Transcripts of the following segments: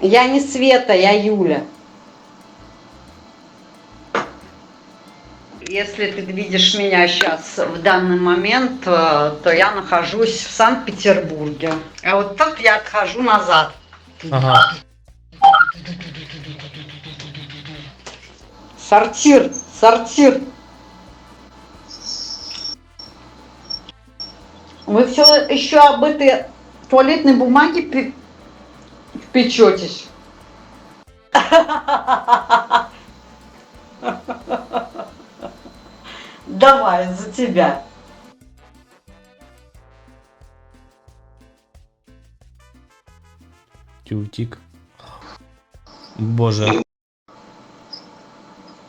Я не Света, я Юля. Если ты видишь меня сейчас в данный момент, э, то я нахожусь в Санкт-Петербурге. А вот тут я отхожу назад. Ага. Сортир, сортир. Вы все еще об этой туалетной бумаге печетесь. Давай, за тебя. Тютик. Боже.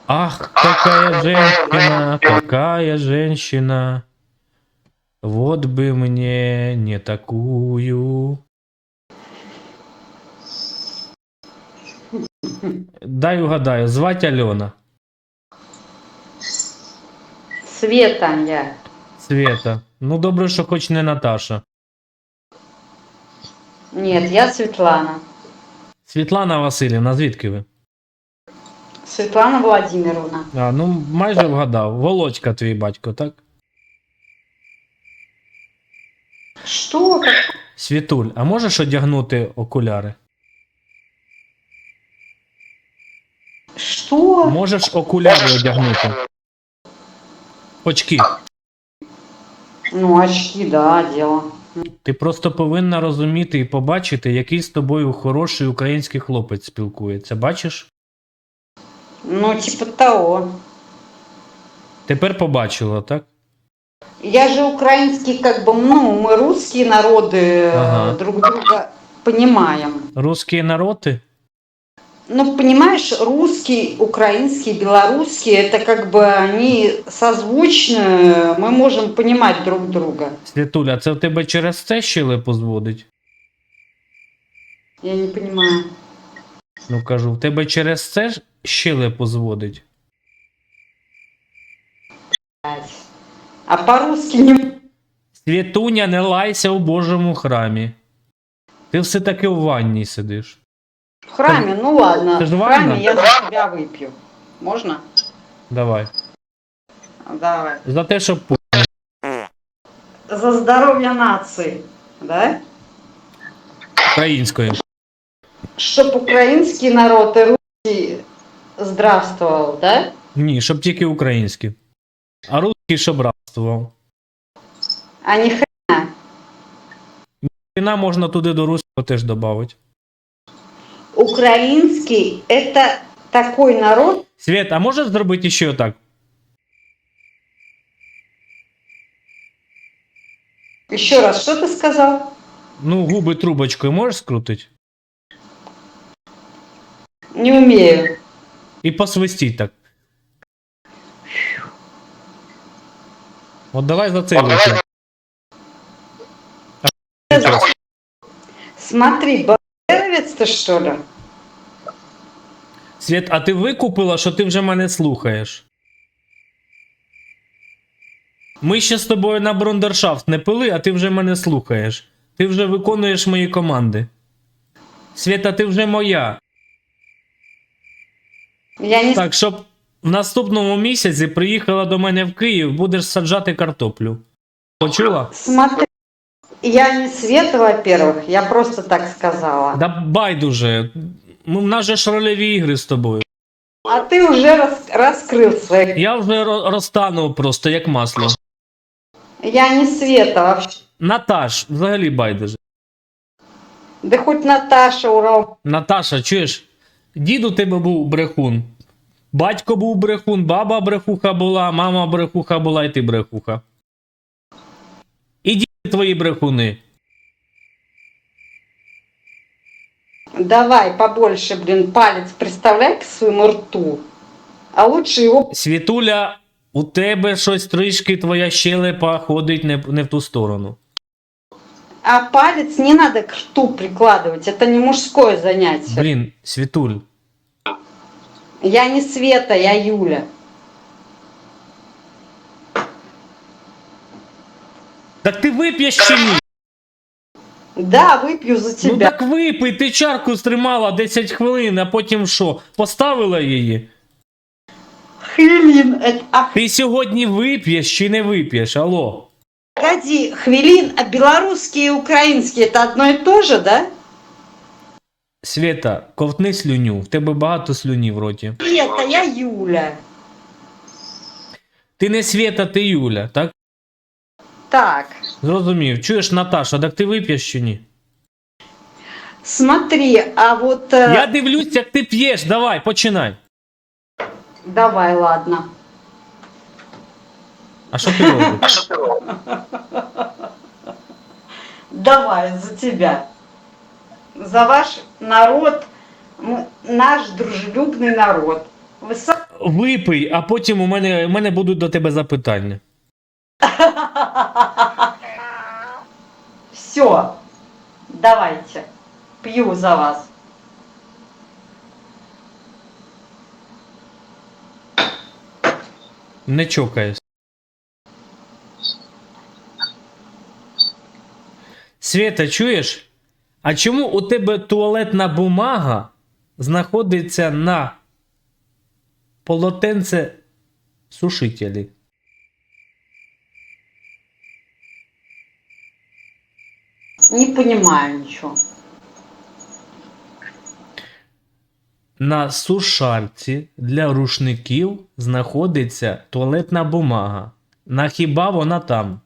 Ах, какая женщина, какая женщина. Вот бы мне не такую. Дай угадаю, звать Альона. Света я. Света. Ну добре, що хоч не Наташа. Нет, я Светлана. Світлана Васильівна, звідки ви? Светлана Владимировна. А, ну майже вгадав. Володька твій батько, так? Что? Как- Світуль, а можеш одягнути окуляри? Что? Можеш окуляри одягнути. Очки. Ну, очки, да, дело. Ти просто повинна розуміти і побачити, який з тобою хороший український хлопець спілкується. Бачиш? Ну, типа того. Тепер побачила, так? Я же украинский, как бы, ну, мы русские народы э, Ага. друг друга понимаем. Русські народи? Ну, понимаешь, русский, украинский, белорусский, это как бы они созвучны, мы можем понимать друг друга. Світуля, це в тебе через це щелепу зводить? Я не понимаю. Ну кажу, в тебе через це ж щелепу зводить? блядь. А по-русски не... Світуня, не лайся у Божому храмі. Ти все таки в ванні сидиш. В храме, ну ладно, Ты же в храме я за себя выпью. Можно? Давай. Давай. За те, щоб пу- За здоровье нации, да? українською. Чтоб украинский народ и русский здравствовал, да? Ні, щоб тільки українські. А русський щоб рабствував. А не хрена. Можна туди до руського теж додати. Украинский это такой народ, Світ, а можеш зробити ще так? еще раз, что ты сказал? Ну, губи трубочкою можеш скрутити? Не умею. І посвистіть так. От давай за цей вигляд. Смотри, бандеровец ты что ли? Світ, а ти викупила, що ти вже мене слухаєш? Ми ще з тобою на брондершафт не пили, а ти вже мене слухаєш. Ти вже виконуєш мої команди. Світа, ти вже моя. Я не... Так, щоб в наступному місяці приїхала до мене в Київ, будеш саджати картоплю. Почула? Смотри, я не Света, во-первых, я просто так сказала. Да байдуже. Ну, в нас же ж рольові ігри з тобою. А ты уже рас- раскрыл свои... Я вже ро- розтанув просто як масло. Я не Света вообще. Наташ, взагалі байдуже. Да хоть Наташа Урал. Наташа, чуєш? Дід у тебе був брехун. Батько був брехун, баба брехуха була, мама брехуха була, і ти брехуха. Твої брехуни. Давай побольше, блин, палец представляй к своему рту. А лучше его... Світуля, у тебе щось трішки твоя щелепа ходить не, не в ту сторону. А палец не надо к рту прикладывать, это не мужское занятие. Блін, Світуль, Я не Света, я Юля. так ти вип'єш чи ні? Да, выпью за Ну тебя. так випий, ти чарку стримала 10 хвилин, а потім що? Поставила її? Хвилин. Это, а, Ти сьогодні вип'єш чи не вип'єш? Алло. погоди, хвилин, а белорусский и украинский это одно и то же, да? Света, ковтни слюню, в тебе багато слюні в роті. Это я Юля. Ти не Света, ти Юля, так? Так, Зрозумів. Чуєш, Наташа, так ти вип'єш чи ні? смотри, а вот... э, Я дивлюсь, як ти п'єш, давай, починай. Давай, ладно. А що ти робиш? Давай, за тебя. За ваш народ, м- наш дружелюбный народ. Вы сам... Випий, а потім у мене, у мене будуть до тебе запитання. Все, давайте. Пью за вас. Не чокаюсь. Света, чуєш? А чому у тебе туалетна бумага знаходиться на полотенце сушителі? Не понимаю ничего. На сушарці для рушників знаходиться туалетна бумага. На хіба вона там?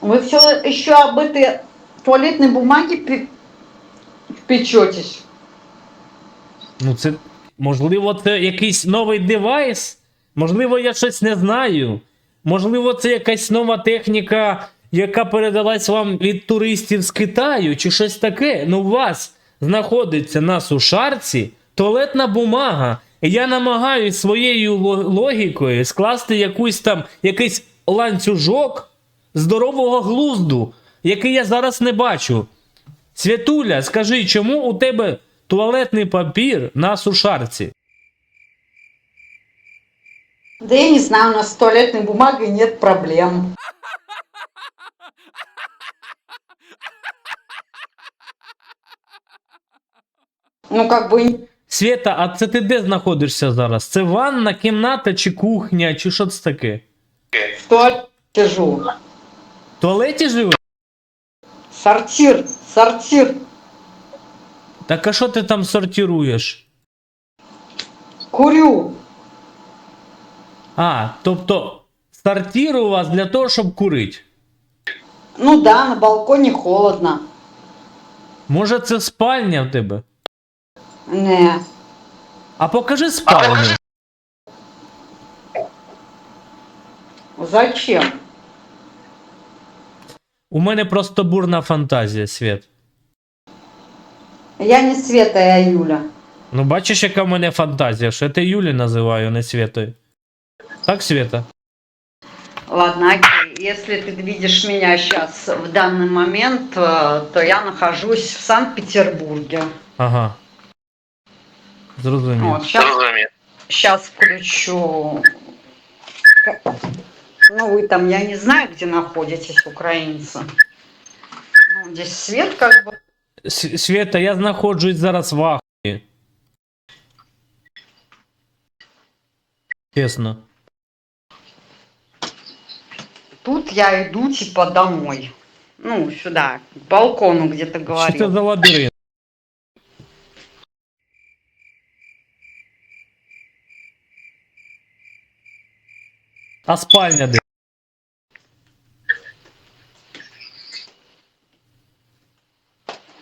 Вы все еще об этой туалетной бумаге пе- печетесь. Ну, це можливо, це якийсь новий девайс? Можливо, я щось не знаю. Можливо, це якась нова техніка, яка передалась вам від туристів з Китаю, чи щось таке. Ну, у вас знаходиться на сушарці туалетна бумага. І я намагаюсь своєю логікою скласти якусь там якийсь ланцюжок здорового глузду, який я зараз не бачу. Святуля, скажи, чому у тебе туалетний папір на сушарці? Да я не знаю, у нас с туалетной бумагой нет проблем. Ну, как бы Свята, а це ти де знаходишся зараз? Це ванна, кімната чи кухня, чи що це таке? в туалете сижу. В туалеті живеш? Сортир, сортир. Так а що ти там сортируєш? Курю. А, тобто сортир у вас для того, щоб курити. Ну да, на балконе холодно. Може, це спальня в тебе? Не. А покажи спальню. Зачем? У мене просто бурна фантазія, Свят. Я не Света, я Юля. Ну, бачиш, яка в мене фантазія, що я те Юлі називаю, не Святою. Так, Свята? Ладно, окей. Если ты видишь меня сейчас в данный момент, э, то я нахожусь в Санкт-Петербурге. Ага. Зрозумів. Вот, сейчас, сейчас включу. Ну, вы там, я не знаю, где находитесь, украинцы. Ну, здесь свет как бы. С- Свята, я знаходжусь зараз в ахуї. Чесно. Тут я иду типа домой. Ну, сюда, к балкону, где ты Що це говорил. за лабіринт? А спальня де?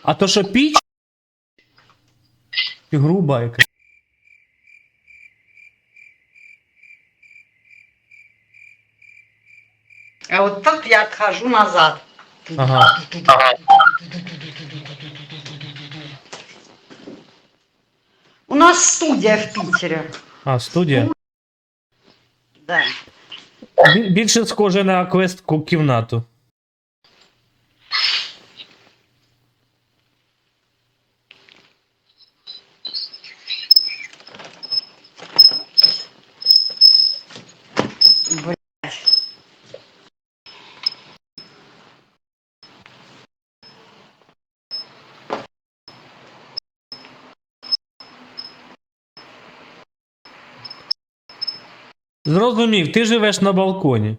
А то що піч? Груба яка? А вот тут я отхожу назад. Ага. У нас студия в Питере. А, студія. Да. Бі- Більше схоже на квестку кімнату. Зрозумів, ти живеш на балконі.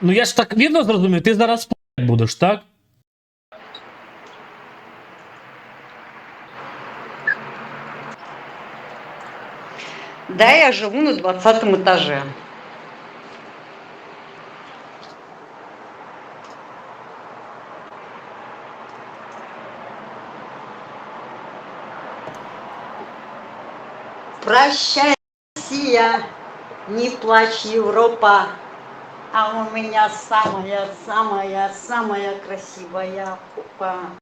Ну я ж так вірно зрозумів, ти зараз п***ь будеш, так? Да, я живу на 20 этаже. Прощай, Россия, не плачь, Европа, а у меня самая, самая, самая красивая попа.